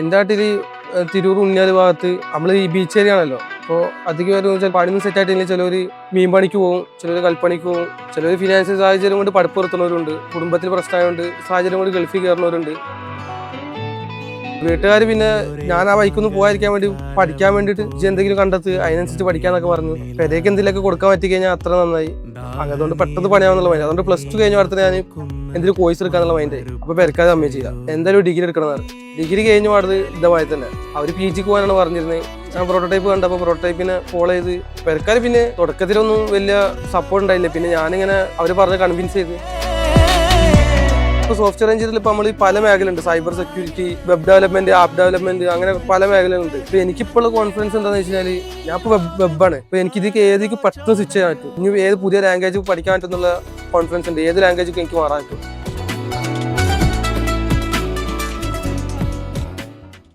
എന്റെ തിരൂർ ഉണ്ണിയാൽ ഭാഗത്ത് നമ്മൾ ഈ ബീച്ച് ഏരിയ ആണല്ലോ. അപ്പോൾ അധികം പേര് വെച്ചാൽ പണിന്ന് സെറ്റ് ആയിട്ടില്ലെങ്കിൽ ചിലവർ മീൻ പണിക്ക് പോകും ചിലർ കൽപ്പണിക്ക് പോകും ചിലർ ഫിനാൻഷ്യൽ സാഹചര്യം കൊണ്ട് പഠിപ്പ് നിർത്തുന്നവരുണ്ട് കുടുംബത്തിൽ പ്രശ്നമായതുകൊണ്ട് സാഹചര്യം കൊണ്ട് ഗൾഫിൽ കയറുന്നവരുണ്ട് വീട്ടുകാർ പിന്നെ ഞാൻ ആ ബൈക്കൊന്ന് പോകാതിരിക്കാൻ വേണ്ടി പഠിക്കാൻ വേണ്ടിയിട്ട് എന്തെങ്കിലും കണ്ടെത്ത് അതിനനുസരിച്ച് പഠിക്കാന്നൊക്കെ പറഞ്ഞു പെരേക്ക് എന്തെങ്കിലുമൊക്കെ കൊടുക്കാൻ പറ്റി കഴിഞ്ഞാൽ അത്ര നന്നായി. അതുകൊണ്ട് പെട്ടെന്ന് പണിയാവുന്നുള്ള മൈൻഡ് അതുകൊണ്ട് പ്ലസ് ടു കഴിഞ്ഞ അടുത്ത് ഞാൻ എന്തെങ്കിലും കോഴ്സ് എടുക്കാന്നുള്ള മൈൻഡ് അപ്പൊ പെരക്കാതെ അമ്മയെ ചെയ്യുക എന്തായാലും ഡിഗ്രി എടുക്കണം ഡിഗ്രി കഴിഞ്ഞ പാടത് ഇതമായി തന്നെ. അവർ പി ജിക്ക് പോകാനാണ് പറഞ്ഞിരുന്നത് ഞാൻ പ്രോട്ടോടൈപ്പ് കണ്ടപ്പോൾ പ്രോട്ടോടൈപ്പിനെ ഫോളോ ചെയ്ത് പെരക്കാർ പിന്നെ തുടക്കത്തിലൊന്നും വലിയ സപ്പോർട്ട് ഉണ്ടായില്ല. പിന്നെ ഞാനിങ്ങനെ അവർ പറഞ്ഞ് കൺവിൻസ് ചെയ്ത്. ഇപ്പോൾ സോഫ്റ്റ്വെയർ എഞ്ചിനീയറിൽ ഇപ്പോൾ നമ്മൾ പല മേഖലയുണ്ട്. Cyber security web development app development അങ്ങനെ പല മേഖലകളുണ്ട്. ഇപ്പോൾ എനിക്കിപ്പോൾ കോൺഫിഡൻസ് എന്താണെന്ന് വെച്ചാൽ ഞാൻ ഇപ്പോൾ വെബ് വെബാണ് ഇപ്പോൾ എനിക്ക് ഇതിക്ക് ഏതൊക്കെ പെട്ടെന്ന് സ്വിച്ച് ചെയ്യാൻ പറ്റും? ഇനി ഏത് പുതിയ ലാംഗ്വേജ് പഠിക്കാൻ പറ്റുന്നുള്ള കോൺഫിഡൻസ് ഉണ്ട്. ഏത് ലാംഗ്വേജൊക്കെ എനിക്ക് മാറാൻ പറ്റും?